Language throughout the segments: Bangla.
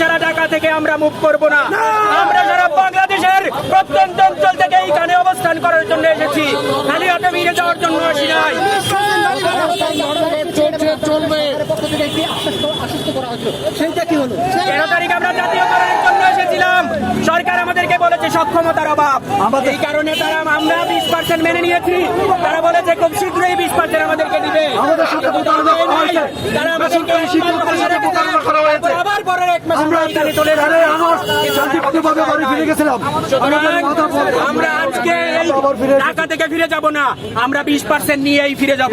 ছাড়া থেকে আমরা মুখ করব না আমরা বাংলাদেশের প্রত্যন্ত থেকে এইখানে অবস্থান করার জন্য এসেছি, খালি হাতে ফিরে যাওয়ার জন্য আসি নাই তেরো তারিখ আমরা জাতীয়করণের জন্য এসেছিলাম সরকার আমাদেরকে বলেছে সক্ষমতার অভাব। এই কারণে তারা আমরা বিশ পার্সেন্ট মেনে নিয়েছি। তারা বলেছে খুব শীঘ্রই বিশ পার্সেন্ট আমাদেরকে দিবে। তারা আমাদেরকে আবার পরের এক মাস চলে। আমরা আজকে ঢাকা থেকে ফিরে যাব না। আমরা বিশ পার্সেন্ট নিয়েই ফিরে যাব।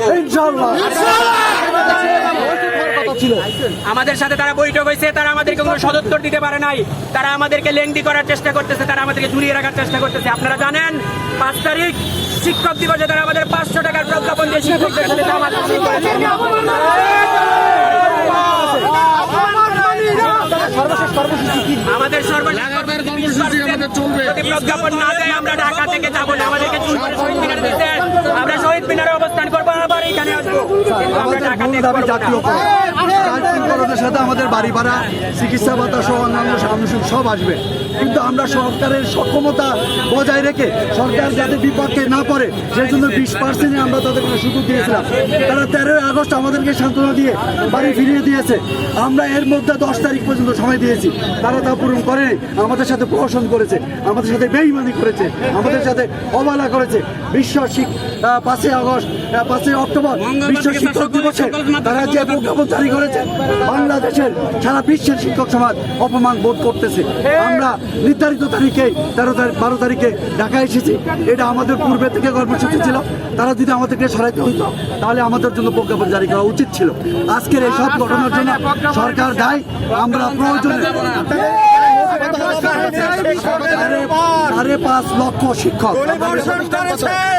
ইনশাআল্লাহ আমাদের সাথে তারা বৈঠক হয়েছে তারা আমাদেরকে কোনো সদুত্তর দিতে পারে নাই। তারা আমাদেরকে লেংদি করার চেষ্টা করতেছে তারা আমাদেরকে ঝুলিয়ে রাখার চেষ্টা করতেছে। আপনারা জানেন পাঁচ তারিখ শিক্ষক দিবসে তারা আমাদের পাঁচশো টাকার প্রজ্ঞাপন দিয়ে শিক্ষকদের সাথে আমাদের প্রজ্ঞাপন না দেয় আমরা ঢাকা থেকে যাব না আমাদেরকে শহীদ মিনারে আমরা শহীদ মিনারে অবস্থান করব আবার এখানে আসব। আমরা ঢাকা থেকে খরচের সাথে আমাদের বাড়ি ভাড়া চিকিৎসা ভাতা সহ অন্যান্য আনুষঙ্গিক সব আসবে। কিন্তু আমরা সরকারের সক্ষমতা বজায় রেখে সরকার যাতে বিপক্ষে না পড়ে সেই জন্য বিশ পার্সেন্টে আমরা তাদেরকে সুযোগ দিয়েছিলাম। তারা তেরোই আগস্ট আমাদেরকে সান্ত্বনা দিয়ে বাড়ি ফিরিয়ে দিয়েছে। আমরা এর মধ্যে দশ তারিখ পর্যন্ত সময় দিয়েছি। তারা তা পূরণ করেনি। আমাদের সাথে প্রহসন করেছে। আমাদের সাথে বেইমানি করেছে। আমাদের সাথে অবহেলা করেছে। বিশ্ব পাঁচই আগস্ট পাঁচই অক্টোবর বিশ্ব শিক্ষক দিবসে তারা যে প্রজ্ঞাপন জারি করেছে বাংলাদেশের সারা বিশ্বের শিক্ষক সমাজ অপমান বোধ করতেছে। আমরা নির্ধারিত তারিখে তেরো তারিখ বারো তারিখে ঢাকা এসেছি। এটা আমাদের পূর্বে থেকে কর্মসূচি ছিল। তারা যদি আমাদেরকে সরাইতে হইতো তাহলে আমাদের জন্য প্রজ্ঞাপন জারি করা উচিত ছিল। আজকের এই সব ঘটনার জন্য সরকার দায়। আমরা প্রয়োজনে সাড়ে- সাড়ে পাঁচ লক্ষ শিক্ষক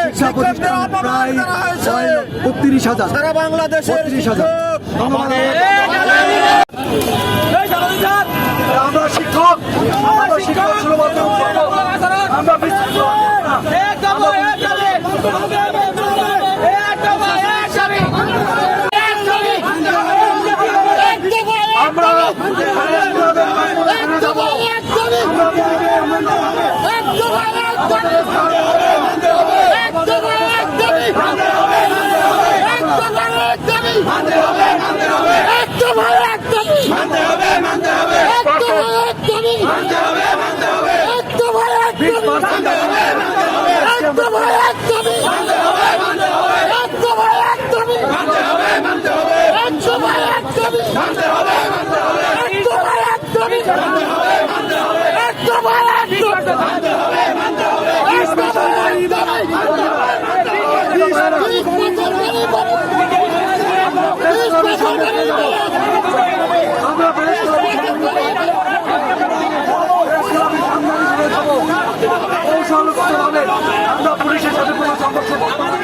শিক্ষা প্রতিষ্ঠান প্রায় বত্রিশ হাজার বত্রিশ হাজার। আমরা শিক্ষক আমরা শিক্ষক শুধুমাত্র আমরা বিস্তৃত আমরা পুলিশের সাথে কোনো সংঘর্ষ করতে।